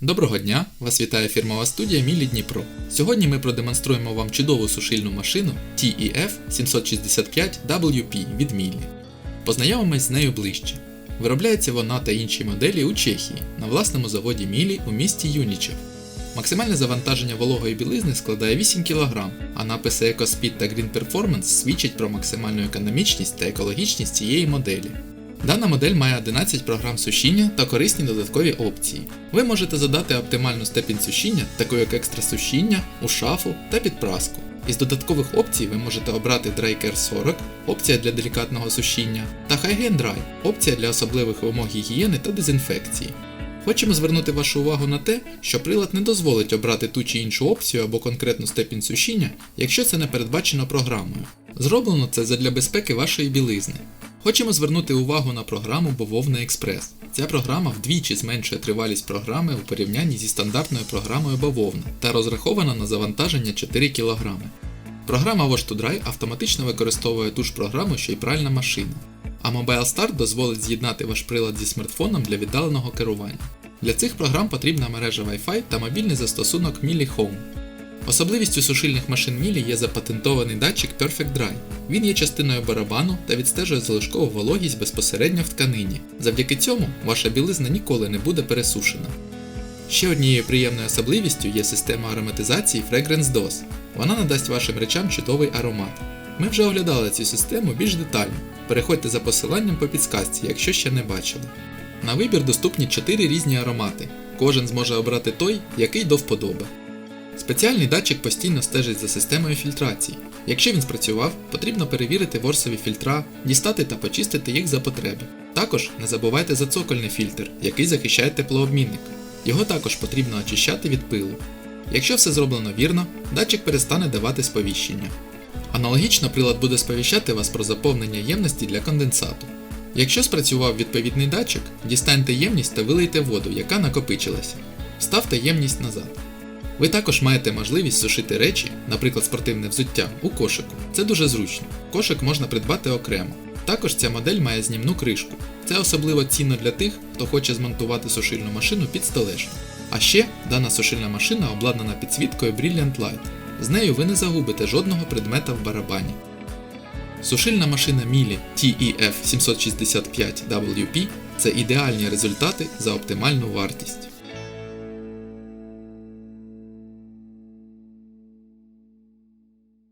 Доброго дня! Вас вітає фірмова студія Мілі Дніпро. Сьогодні ми продемонструємо вам чудову сушильну машину TEF 765 WP від Мілі. Познайомимось з нею ближче. Виробляється вона та інші моделі у Чехії на власному заводі Мілі у місті Юнічев. Максимальне завантаження вологої білизни складає 8 кг, а написи EcoSpeed та Green Performance свідчать про максимальну економічність та екологічність цієї моделі. Дана модель має 11 програм сушіння та корисні додаткові опції. Ви можете задати оптимальну степінь сушіння, таку як екстра сушіння, у шафу та під праску. Із додаткових опцій ви можете обрати Dry Care 40, опція для делікатного сушіння, та Hygiene Dry, опція для особливих вимог гігієни та дезінфекції. Хочемо звернути вашу увагу на те, що прилад не дозволить обрати ту чи іншу опцію або конкретну степінь сушіння, якщо це не передбачено програмою. Зроблено це задля безпеки вашої білизни. Хочемо звернути увагу на програму Бововна Експрес. Ця програма вдвічі зменшує тривалість програми у порівнянні зі стандартною програмою Бавовна та розрахована на завантаження 4 кг. Програма Wash to Dry автоматично використовує ту ж програму, що й пральна машина. А Mobile Start дозволить з'єднати ваш прилад зі смартфоном для віддаленого керування. Для цих програм потрібна мережа Wi-Fi та мобільний застосунок Mili Home. Особливістю сушильних машин Мілі є запатентований датчик Perfect Dry. Він є частиною барабану та відстежує залишкову вологість безпосередньо в тканині. Завдяки цьому ваша білизна ніколи не буде пересушена. Ще однією приємною особливістю є система ароматизації Fragrance DOS. Вона надасть вашим речам чудовий аромат. Ми вже оглядали цю систему більш детально. Переходьте за посиланням по підсказці, якщо ще не бачили. На вибір доступні 4 різні аромати. Кожен зможе обрати той, який до вподоби. Спеціальний датчик постійно стежить за системою фільтрації. Якщо він спрацював, потрібно перевірити ворсові фільтра, дістати та почистити їх за потреби. Також не забувайте за цокольний фільтр, який захищає теплообмінник. Його також потрібно очищати від пилу. Якщо все зроблено вірно, датчик перестане давати сповіщення. Аналогічно прилад буде сповіщати вас про заповнення ємності для конденсату. Якщо спрацював відповідний датчик, дістаньте ємність та вилийте воду, яка накопичилася. Вставте ємність назад. Ви також маєте можливість сушити речі, наприклад, спортивне взуття, у кошику. Це дуже зручно. Кошик можна придбати окремо. Також ця модель має знімну кришку. Це особливо цінно для тих, хто хоче змонтувати сушильну машину під столешню. А ще дана сушильна машина обладнана підсвіткою Brilliant Light. З нею ви не загубите жодного предмета в барабані. Сушильна машина Мілі TEF 765 WP це ідеальні результати за оптимальну вартість.